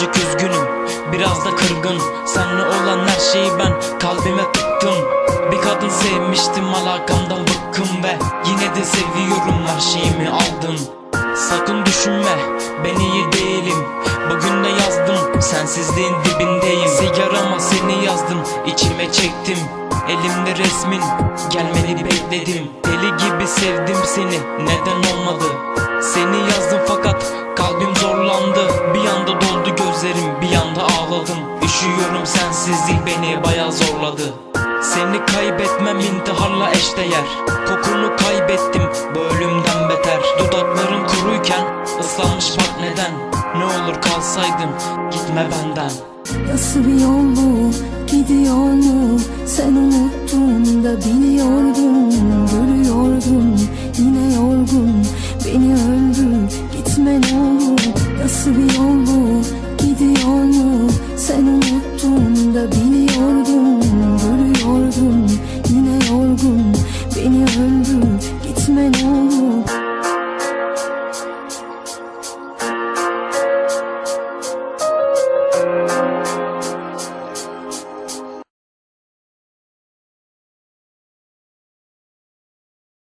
Birazcık üzgünüm biraz da kırgın. Senle olan her şeyi ben kalbime tıktım. Bir kadın sevmiştim alakamdan bıkkım ve Yine de seviyorum her şeyimi aldın. Sakın düşünme ben iyi değilim. Bugün de yazdım sensizliğin dibindeyim. Sigarama seni yazdım içime çektim. Elimde resmin gelmeni bekledim. Deli gibi sevdim seni neden olmadı? Seni yazdım Üşüyorum sensizlik beni baya zorladı. Seni kaybetmem intiharla eşdeğer. Kokunu kaybettim bu ölümden beter. Dudakların kuruyken ıslanmış bak neden? Ne olur kalsaydın gitme benden. Nasıl bir yol bu? Gidiyor mu? Sen unuttun da biliyordun Görüyordun. Yine yorgun Beni öldür gitme ne olur. Nasıl bir yol bu? Gidiyor mu? Sen Görüyordun